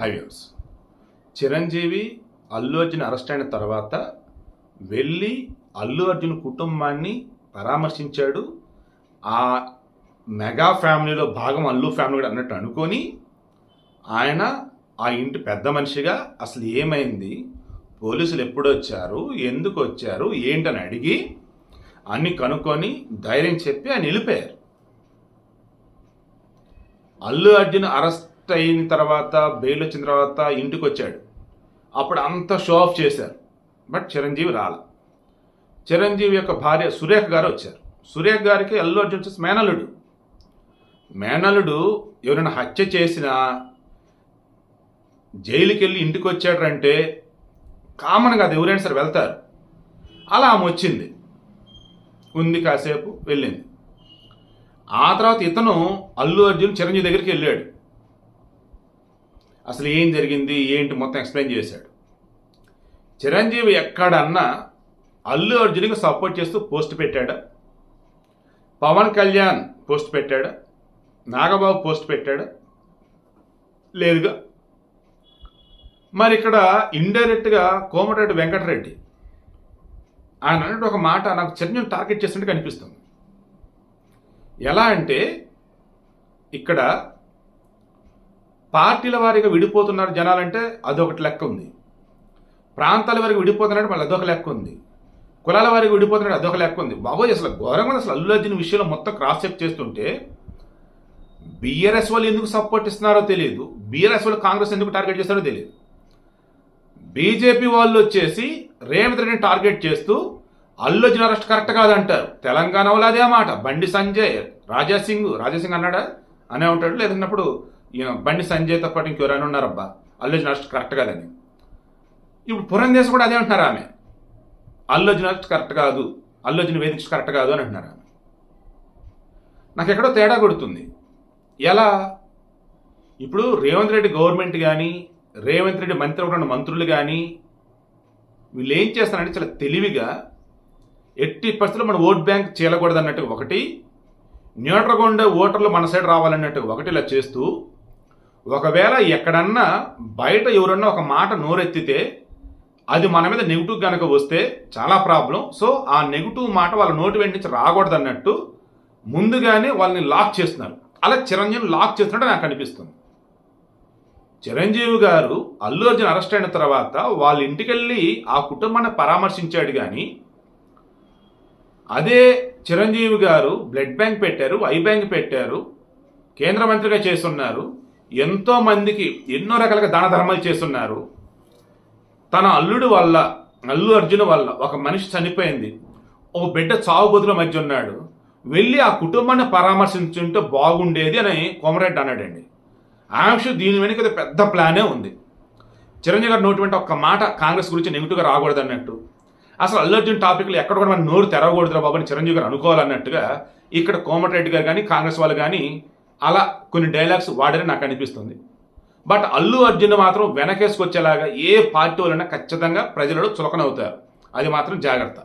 హైవ్యూస్ Chiranjeevi Allu Arjun arrest అయిన తర్వాత వెళ్ళి అల్లు అర్జున్ కుటుంబాన్ని పరామర్శించాడు. ఆ మెగా ఫ్యామిలీలో భాగం అల్లు ఫ్యామిలీ కూడా అన్నట్టు అనుకొని ఆయన ఆ ఇంటి పెద్ద మనిషిగా అసలు ఏమైంది? పోలీసులు ఎప్పుడు వచ్చారు? ఎందుకు వచ్చారు? ఏంటని అడిగి అన్ని కనుక్కొని ధైర్యం చెప్పి ఆయన వెళ్ళిపోయారు. అల్లు అర్జున్ అరెస్ట్ అయిన తర్వాత బెయిల్ వచ్చిన తర్వాత ఇంటికి వచ్చాడు అప్పుడు అంత షో ఆఫ్ చేశారు. బట్ చిరంజీవి రాల. చిరంజీవి యొక్క భార్య సురేఖ గారు వచ్చారు. సురేఖ గారికి అల్లు అర్జున్ వచ్చేసి మేనల్లుడు. మేనల్లుడు ఎవరైనా హత్య చేసినా జైలుకి వెళ్ళి ఇంటికి వచ్చాడంటే కామన్గా అది ఎవరైనా సరే వెళ్తారు. అలా ఆమె వచ్చింది. ఉంది కాసేపు వెళ్ళింది. ఆ తర్వాత ఇతను అల్లు అర్జున్ చిరంజీవి దగ్గరికి వెళ్ళాడు. అసలు ఏం జరిగింది ఏంటి మొత్తం ఎక్స్ప్లెయిన్ చేశాడు. చిరంజీవి ఎక్కడన్నా అల్లు అర్జున్కి సపోర్ట్ చేస్తూ పోస్ట్ పెట్టాడా? పవన్ కళ్యాణ్ పోస్ట్ పెట్టాడా? నాగబాబు పోస్ట్ పెట్టాడా? లేదుగా. మరి ఇక్కడ ఇండైరెక్ట్గా కోమటిరెడ్డి వెంకటరెడ్డి. ఆయన అన్నట్టు ఒక మాట నాకు చిరంజీవి టార్గెట్ చేసినట్టు కనిపిస్తుంది. ఎలా అంటే ఇక్కడ పార్టీల వారీగా విడిపోతున్నారు జనాలంటే అదొకటి లెక్క ఉంది. ప్రాంతాల వారికి విడిపోతున్నాడు మళ్ళీ అదొక లెక్క ఉంది. కులాల వారికి విడిపోతున్నాడు అదొక లెక్క ఉంది. బాబోయ్ అసలు ఘోరంగా అసలు అల్లు అర్జున్ విషయంలో మొత్తం క్రాస్ చెక్ చేస్తుంటే బీఆర్ఎస్ వాళ్ళు ఎందుకు సపోర్ట్ ఇస్తున్నారో తెలియదు. బీఆర్ఎస్ వాళ్ళు కాంగ్రెస్ ఎందుకు టార్గెట్ చేస్తారో తెలియదు. బీజేపీ వాళ్ళు వచ్చేసి రేవంత్ రెడ్డిని టార్గెట్ చేస్తూ అల్లు అర్జున్ అరెస్ట్ కరెక్ట్ కాదంటారు. తెలంగాణ వాళ్ళు అదే మాట. బండి సంజయ్ రాజా సింగ్ సింగ్ అన్నాడా? అనే ఉంటాడు. లేదన్నప్పుడు బండి సంజయ్తో పాటు ఇంకెవరైనా ఉన్నారబ్బా? అల్లు అర్జున్ అరెస్ట్ కరెక్ట్ కాదని. ఇప్పుడు పురంధేశ్ కూడా అదే అంటున్నారు ఆమె. అల్లు అరెస్ట్ కరెక్ట్ కాదు. అల్లు అర్జున్ వేధించడం కరెక్ట్ కాదు అని అంటున్నారు ఆమె. నాకు ఎక్కడో తేడా కొడుతుంది. ఎలా? ఇప్పుడు రేవంత్ రెడ్డి గవర్నమెంట్ కానీ రేవంత్ రెడ్డి మంత్రి ఉన్న మంత్రులు కానీ వీళ్ళు ఏం చేస్తారంటే చాలా తెలివిగా ఎట్టి పరిస్థితుల్లో మన ఓట్ బ్యాంక్ చేయకూడదు అన్నట్టుగా ఒకటి న్యూట్రల్గా ఉండే ఓటర్లు మన సైడ్ రావాలన్నట్టుగా ఒకటి ఇలా చేస్తూ ఒకవేళ ఎక్కడన్నా బయట ఎవరన్నా ఒక మాట నోరెత్తితే అది మన మీద నెగిటివ్ కనుక వస్తే చాలా ప్రాబ్లం. సో ఆ నెగిటివ్ మాట వాళ్ళ నోటి వెంట నుంచి రాకూడదు అన్నట్టు ముందుగానే వాళ్ళని లాక్ చేస్తున్నారు. అలా చిరంజీవి లాక్ చేస్తున్నట్టు నాకు అనిపిస్తుంది. చిరంజీవి గారు అల్లు అర్జున్ అరెస్ట్ అయిన తర్వాత వాళ్ళ ఇంటికి వెళ్ళి ఆ కుటుంబాన్ని పరామర్శించాడు కానీ అదే చిరంజీవి గారు బ్లడ్ బ్యాంక్ పెట్టారు ఐ బ్యాంక్ పెట్టారు కేంద్ర మంత్రిగా చేస్తున్నారు. ఎంతో మందికి ఎన్నో రకాలుగా దాన ధర్మాలు చేస్తున్నారు. తన అల్లుడు వల్ల అల్లు అర్జున్ వల్ల ఒక మనిషి చనిపోయింది. ఒక బిడ్డ చావు మధ్య ఉన్నాడు. వెళ్ళి ఆ కుటుంబాన్ని పరామర్శించుంటే బాగుండేది అని కోమరెడ్డి అన్నాడండి. ఆంక్ష దీని వెనుక పెద్ద ప్లానే ఉంది. చిరంజీవి గారు నోటి ఒక్క మాట కాంగ్రెస్ గురించి నెగిటివ్గా రాకూడదు అన్నట్టు. అసలు అల్లు అర్జున్ టాపిక్లు ఎక్కడ కూడా మనం నోరు తెరవకూడదురా బాబు అని చిరంజీవి గారు అనుకోవాలన్నట్టుగా ఇక్కడ కోమటిరెడ్డి గారు కానీ కాంగ్రెస్ వాళ్ళు కానీ అలా కొన్ని డైలాగ్స్ వాడని నాకు అనిపిస్తుంది. బట్ అల్లు అర్జున్ మాత్రం వెనకేసుకొచ్చేలాగా ఏ పార్టీ వాళ్ళైనా ఖచ్చితంగా ప్రజలలో చులకనవుతారు. అది మాత్రం జాగ్రత్త.